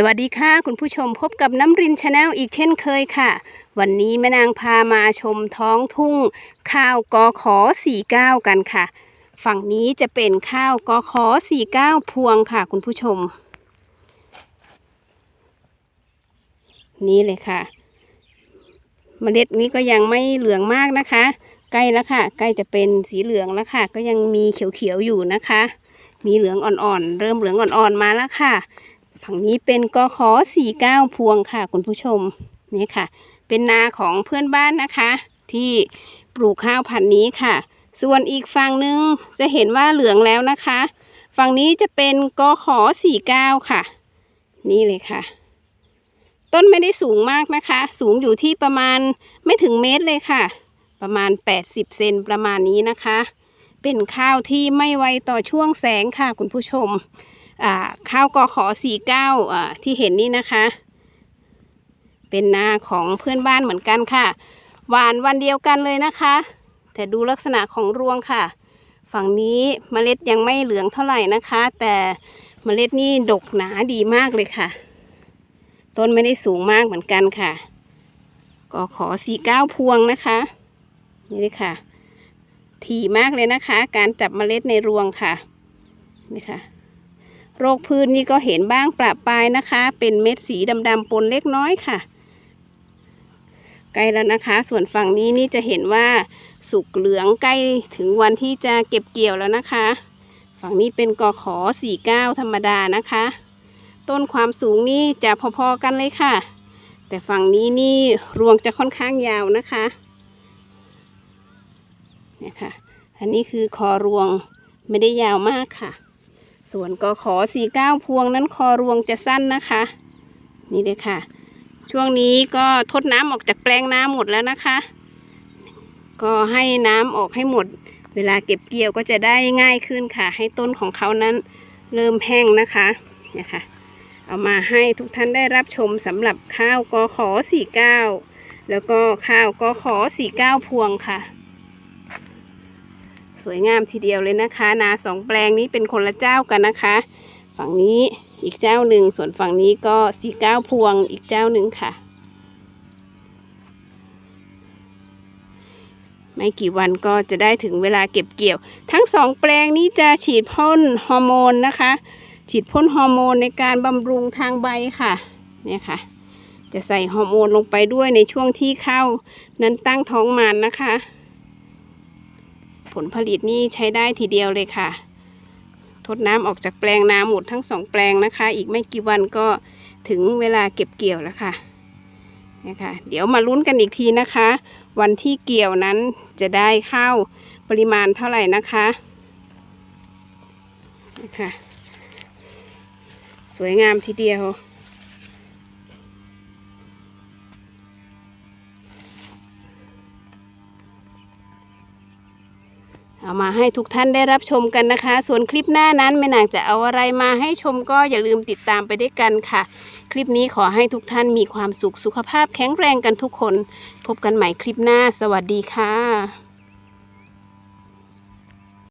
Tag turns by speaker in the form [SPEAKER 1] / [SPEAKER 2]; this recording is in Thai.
[SPEAKER 1] สวัสดีค่ะ คุณผู้ชมพบกับน้ำรินชาแนลอีกเช่นเคยค่ะ วันนี้แม่นางพามาชมท้องทุ่ง ข้าวกอขอ49 กันค่ะ ฝั่งนี้จะเป็นข้าวกอขอ49 พวงค่ะ คุณผู้ชม นี่เลยค่ะ เมล็ดนี้ก็ยังไม่เหลืองมากนะคะ ใกล้แล้วค่ะ ใกล้จะเป็นสีเหลืองแล้วค่ะ ก็ยังมีเขียวๆอยู่นะคะ มีเหลืองอ่อนๆเริ่มเหลืองอ่อนๆมาแล้วค่ะ ฝั่งนี้เป็นกอขอ49พวงค่ะ คุณผู้ชมนี่ค่ะ เป็นนาของเพื่อนบ้านนะคะ ที่ปลูกข้าวพันธุ์นี้ค่ะ ส่วนอีกฝั่งหนึ่งจะเห็นว่าเหลืองแล้วนะคะ ฝั่งนี้จะเป็นกอขอ49ค่ะ นี่เลยค่ะ ต้นไม่ได้สูงมากนะคะ สูงอยู่ที่ประมาณไม่ถึงเมตรเลยค่ะ ประมาณ 80 เซนประมาณนี้นะคะ เป็นข้าวที่ไม่ไวต่อช่วงแสงค่ะ คุณผู้ชม ข้าวกอขอสี่เก้าที่เห็นนี่นะคะ เป็นนาของเพื่อนบ้านเหมือนกันค่ะ หวานวันเดียวกันเลยนะคะ แต่ดูลักษณะของรวงค่ะ ฝั่งนี้เมล็ดยังไม่เหลืองเท่าไหร่นะคะ แต่เมล็ดนี่ดกหนาดีมากเลยค่ะ ต้นไม่ได้สูงมากเหมือนกันค่ะกอขอสี่เก้าพวงนะคะนี่เลยค่ะ ถี่มากเลยนะคะ การจับเมล็ดในรวงค่ะนี่ค่ะ โรคพืชนนี่ก็เห็นบ้างประปายนะคะ เป็นเม็ดสีดำๆปนเล็กน้อยค่ะ ใกล้แล้วนะคะ ส่วนฝั่งนี้นี่จะเห็นว่าสุกเหลืองใกล้ถึงวันที่จะเก็บเกี่ยวแล้วนะคะ ฝั่งนี้เป็นกอขอ49 ธรรมดานะคะ ต้นความสูงนี่จะพอๆกันเลยค่ะ แต่ฝั่งนี้นี่รวงจะค่อนข้างยาวนะคะเนี่ยค่ะ อันนี้คือคอรวงไม่ได้ยาวมากค่ะ ส่วนกขอสี่เก้าพวงนั้นคอรวงจะสั้นนะคะ นี่เลยค่ะ ช่วงนี้ก็ทดน้ำออกจากแปลงน้ำหมดแล้วนะคะ ก็ให้น้ำออกให้หมด เวลาเก็บเกี่ยวก็จะได้ง่ายขึ้นค่ะ ให้ต้นของเขานั้นเริ่มแห้งนะคะเนี่ยค่ะเอามาให้ทุกท่านได้รับชมสำหรับข้าวกอขอสี่เก้าแล้วก็ข้าวกอขอสี่เก้าพวงค่ะ สวยงามทีเดียวเลยนะคะ นาสองแปลงนี้เป็นคนละเจ้ากันนะคะ ฝั่งนี้อีกเจ้าหนึ่ง ส่วนฝั่งนี้ก็สีเก้าพวงอีกเจ้าหนึ่งค่ะ ไม่กี่วันก็จะได้ถึงเวลาเก็บเกี่ยว ทั้งสองแปลงนี้จะฉีดพ่นฮอร์โมนนะคะ ฉีดพ่นฮอร์โมนในการบำรุงทางใบค่ะ เนี่ยค่ะ จะใส่ฮอร์โมนลงไปด้วยในช่วงที่ข้าวนั้นตั้งท้องมันนะคะ ผลผลิตนี่ใช้ได้ทีเดียวเลยค่ะ ทดน้ำออกจากแปลงนาหมดทั้งสองแปลงนะคะ อีกไม่กี่วันก็ถึงเวลาเก็บเกี่ยวแล้วค่ะนะคะเดี๋ยวมาลุ้นกันอีกทีนะคะ วันที่เกี่ยวนั้นจะได้ข้าวปริมาณเท่าไหร่นะคะนะคะสวยงามทีเดียว เอามาให้ทุกท่านได้รับชมกันนะคะ ส่วนคลิปหน้านั้นแม่นางจะเอาอะไรมาให้ชมก็อย่าลืมติดตามไปด้วยกันค่ะ คลิปนี้ขอให้ทุกท่านมีความสุขสุขภาพแข็งแรงกันทุกคน พบกันใหม่คลิปหน้า สวัสดีค่ะ